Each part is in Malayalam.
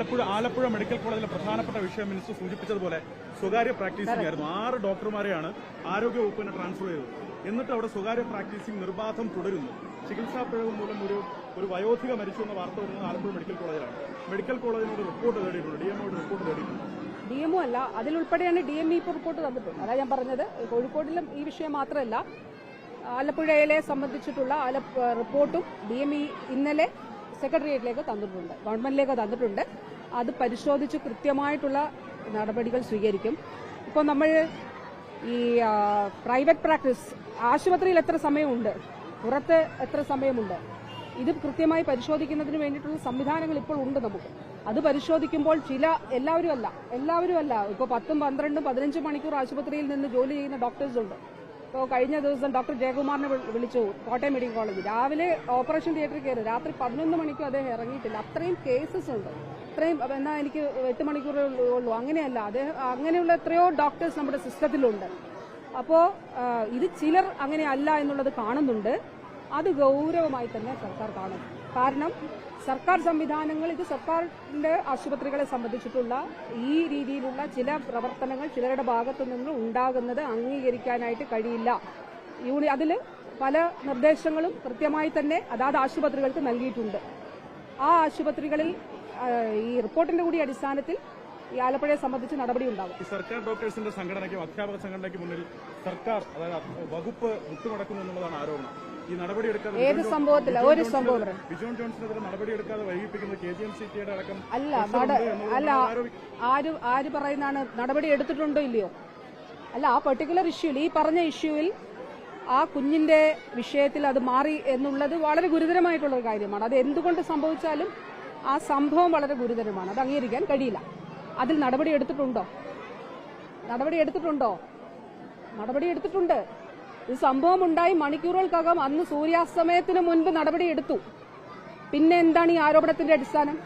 ആലപ്പുഴ ആലപ്പുഴ മെഡിക്കൽ കോളേജിലെ പ്രധാനപ്പെട്ട വിഷയം മിനിസ്റ്റർ സൂചിപ്പിച്ചതുപോലെ സ്വകാര്യ പ്രാക്ടീസിംഗ് ആയിരുന്നു. ആറ് ഡോക്ടർമാരെയാണ് ആരോഗ്യ വകുപ്പിനെ ട്രാൻസ്ഫർ ചെയ്തത്. എന്നിട്ട് അവിടെ സ്വകാര്യ പ്രാക്ടീസിംഗ് നിർബാധം തുടരുന്നു. ചികിത്സാ പിഴവ് മൂലം ഒരു ഒരു വയോധിക മരിച്ചു എന്ന വാർത്ത വരുന്നത് ആലപ്പുഴ മെഡിക്കൽ കോളേജിലാണ്. മെഡിക്കൽ കോളേജിനോട് റിപ്പോർട്ട് തേടിയിട്ടുണ്ട്. ഡി എമ്മോട് റിപ്പോർട്ട് തേടിയിട്ടുണ്ട്. ഡി എംഒ അല്ല അതിലുൾപ്പെടെയാണ് ഡി എം ഇ ഇപ്പോൾ റിപ്പോർട്ട് തന്നിട്ടുണ്ട് അതാ ഞാൻ പറഞ്ഞത്. കോഴിക്കോടിലും ഈ വിഷയം മാത്രമല്ല ആലപ്പുഴയിലെ സംബന്ധിച്ചിട്ടുള്ള റിപ്പോർട്ടും ഡി എം ഇ ഇന്നലെ സെക്രട്ടേറിയറ്റിലേക്ക് തന്നിട്ടുണ്ട്. ഗവൺമെന്റിലേക്ക് തന്നിട്ടുണ്ട്. അത് പരിശോധിച്ച് കൃത്യമായിട്ടുള്ള നടപടികൾ സ്വീകരിക്കും. ഇപ്പോൾ നമ്മൾ ഈ പ്രൈവറ്റ് പ്രാക്ടീസ് ആശുപത്രിയിൽ എത്ര സമയമുണ്ട്? പുറത്ത് എത്ര സമയമുണ്ട്? ഇത് കൃത്യമായി പരിശോധിക്കുന്നതിന് വേണ്ടിയിട്ടുള്ള സംവിധാനങ്ങൾ ഇപ്പോൾ ഉണ്ട് നമുക്ക്. അത് പരിശോധിക്കുമ്പോൾ ചില എല്ലാവരും അല്ല എല്ലാവരും അല്ല ഇപ്പോൾ പത്തും പന്ത്രണ്ടും പതിനഞ്ചും മണിക്കൂർ ആശുപത്രിയിൽ നിന്ന് ജോലി ചെയ്യുന്ന ഡോക്ടേഴ്സ് ഉണ്ട്. ഇപ്പോൾ കഴിഞ്ഞ ദിവസം ഡോക്ടർ ജയകുമാറിനെ വിളിച്ചു കോട്ടയം മെഡിക്കൽ കോളേജ് രാവിലെ ഓപ്പറേഷൻ തിയേറ്ററിൽ കയറി രാത്രി പതിനൊന്ന് മണിക്കും അദ്ദേഹം ഇറങ്ങിയിട്ടില്ല. അത്രയും കേസസ് ഉണ്ട്. അത്രയും എന്നാൽ എനിക്ക് എട്ട് മണിക്കൂറേ ഉള്ളൂ- അങ്ങനെയല്ല അദ്ദേഹം അങ്ങനെയുള്ള എത്രയോ ഡോക്ടേഴ്സ് നമ്മുടെ സിസ്റ്റത്തിലുണ്ട് അപ്പോൾ ഇത് ചിലർ അങ്ങനെയല്ല എന്നുള്ളത് കാണുന്നുണ്ട്. അത് ഗൗരവമായി തന്നെ സർക്കാർ കാണും. കാരണം സർക്കാർ സംവിധാനങ്ങൾ ഇത് സർക്കാരിന്റെ ആശുപത്രികളെ സംബന്ധിച്ചിട്ടുള്ള ഈ രീതിയിലുള്ള ചില പ്രവർത്തനങ്ങൾ ചിലരുടെ ഭാഗത്തു നിന്ന് ഉണ്ടാകുന്നത് അംഗീകരിക്കാനായിട്ട് കഴിയില്ല. യൂണി അതിൽ പല നിർദ്ദേശങ്ങളും കൃത്യമായി തന്നെ അതാത് ആശുപത്രികൾക്ക് നൽകിയിട്ടുണ്ട്. ആ ആശുപത്രികളിൽ ഈ റിപ്പോർട്ടിന്റെ കൂടി അടിസ്ഥാനത്തിൽ ഈ ആലപ്പുഴയെ സംബന്ധിച്ച് നടപടി ഉണ്ടാകും സർക്കാർ ഡോക്ടേഴ്സിന്റെ സംഘടനയ്ക്കും അധ്യാപക സംഘടനയ്ക്കും മുന്നിൽ സർക്കാർ അതായത് വകുപ്പ് വിട്ടുമടക്കുന്നു എന്നുള്ളതാണ് ആരോപണം. ഏത് സംഭവത്തില്ല ഒരു സംഭവം അല്ല അല്ല ആര് ആര് പറയുന്നതാണ്? നടപടി എടുത്തിട്ടുണ്ടോ ഇല്ലയോ? അല്ല ആ പെർട്ടിക്കുലർ ഇഷ്യൂവിൽ ഈ പറഞ്ഞ ഇഷ്യൂവിൽ ആ കുഞ്ഞിന്റെ വിഷയത്തിൽ അത് മാറി എന്നുള്ളത് വളരെ ഗുരുതരമായിട്ടുള്ള ഒരു കാര്യമാണ്. അത് എന്തുകൊണ്ട് സംഭവിച്ചാലും ആ സംഭവം വളരെ ഗുരുതരമാണ്. അത് അംഗീകരിക്കാൻ കഴിയില്ല. അതിൽ നടപടി എടുത്തിട്ടുണ്ടോ? നടപടി എടുത്തിട്ടുണ്ടോ? നടപടി എടുത്തിട്ടുണ്ട്. ഇത് സംഭവം ഉണ്ടായി മണിക്കൂറുകൾക്കകം അന്ന് സൂര്യാസ്തമയത്തിന് മുൻപ് നടപടി എടുത്തു. പിന്നെ എന്താണ് ഈ ആരോപണത്തിന്റെ അടിസ്ഥാനം?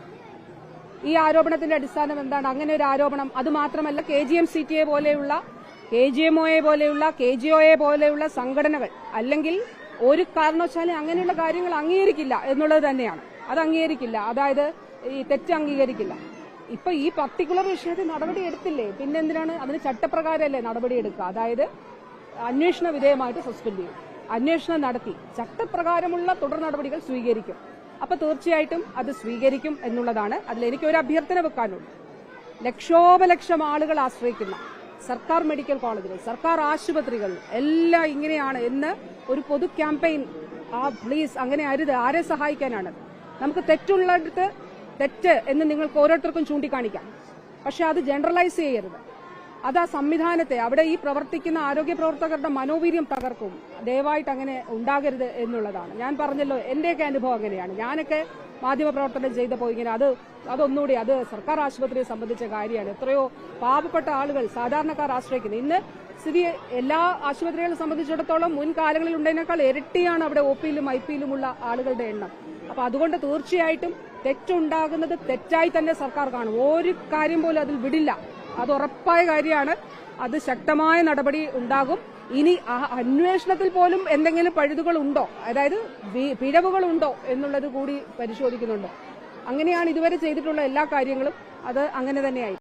ഈ ആരോപണത്തിന്റെ അടിസ്ഥാനം എന്താണ്? അങ്ങനെ ഒരു ആരോപണം. അത് മാത്രമല്ല K G M C T A പോലെയുള്ള കെ ജി എം ഒയെ പോലെയുള്ള കെ ജി ഒ എ പോലെയുള്ള സംഘടനകൾ അല്ലെങ്കിൽ ഒരു കാരണവശാലും അങ്ങനെയുള്ള കാര്യങ്ങൾ അംഗീകരിക്കില്ല എന്നുള്ളത് തന്നെയാണ്. അത് അംഗീകരിക്കില്ല. അതായത് ഈ തെറ്റ് അംഗീകരിക്കില്ല. ഇപ്പൊ ഈ പർട്ടിക്കുലർ വിഷയത്തിൽ നടപടി എടുത്തില്ലേ? പിന്നെന്തിനാണ് അതിന് ചട്ടപ്രകാരമല്ലേ നടപടി എടുക്കുക? അതായത് അന്വേഷണ വിധേയമായിട്ട് സസ്പെൻഡ് ചെയ്യും. അന്വേഷണം നടത്തി. ചട്ടപ്രകാരമുള്ള തുടർ നടപടികൾ സ്വീകരിക്കും. അപ്പൊ തീർച്ചയായിട്ടും അത് സ്വീകരിക്കും എന്നുള്ളതാണ്. അതിൽ എനിക്ക് ഒരു അഭ്യർത്ഥന വെക്കാനുണ്ട് ലക്ഷോപലക്ഷം ആളുകൾ ആശ്രയിക്കുന്ന സർക്കാർ മെഡിക്കൽ കോളേജുകൾ സർക്കാർ ആശുപത്രികൾ എല്ലാം ഇങ്ങനെയാണ് എന്ന് ഒരു പൊതു ക്യാമ്പയിൻ ആ പ്ലീസ് അങ്ങനെ അരുത് ആരെ സഹായിക്കാനാണ്? നമുക്ക് തെറ്റുള്ളിടത്ത് തെറ്റ് എന്ന് നിങ്ങൾക്ക് ഓരോരുത്തർക്കും ചൂണ്ടിക്കാണിക്കാം. പക്ഷെ അത് ജനറലൈസ് ചെയ്യരുത്. അത് ആ സംവിധാനത്തെ. അവിടെ ഈ പ്രവർത്തിക്കുന്ന ആരോഗ്യ പ്രവർത്തകരുടെ മനോവീര്യം തകർക്കും. ദയവായിട്ട് അങ്ങനെ ഉണ്ടാകരുത് എന്നുള്ളതാണ്. ഞാൻ പറഞ്ഞല്ലോ എന്റെയൊക്കെ അനുഭവം അങ്ങനെയാണ്. ഞാനൊക്കെ മാധ്യമപ്രവർത്തനം ചെയ്തപ്പോൾ ഇങ്ങനെ അത് അതൊന്നുകൂടി അത് സർക്കാർ ആശുപത്രിയെ സംബന്ധിച്ച കാര്യമാണ്. എത്രയോ പാവപ്പെട്ട ആളുകൾ സാധാരണക്കാർ ആശ്രയിക്കുന്നത്. ഇന്ന് സ്ഥിതി എല്ലാ ആശുപത്രികളെ സംബന്ധിച്ചിടത്തോളം മുൻകാലങ്ങളിൽ ഉണ്ടതിനേക്കാൾ ഇരട്ടിയാണ് അവിടെ ഒ പിയിലും ഐ പിയിലുമുള്ള ആളുകളുടെ എണ്ണം. അപ്പൊ അതുകൊണ്ട് തീർച്ചയായിട്ടും തെറ്റുണ്ടാകുന്നത് തെറ്റായി തന്നെ സർക്കാർ കാണും. ഒരു കാര്യം പോലും അതിൽ വിടില്ല. അത് ഉറപ്പായ കാര്യമാണ്. അത് ശക്തമായ നടപടി ഉണ്ടാകും. ഇനി ആ അന്വേഷണത്തിൽ പോലും എന്തെങ്കിലും പഴുതുകൾ ഉണ്ടോ? അതായത് ഉണ്ടോ എന്നുള്ളത് കൂടി പരിശോധിക്കുന്നുണ്ട്. അങ്ങനെയാണ് ഇതുവരെ ചെയ്തിട്ടുള്ള എല്ലാ കാര്യങ്ങളും. അത് അങ്ങനെ തന്നെയായി.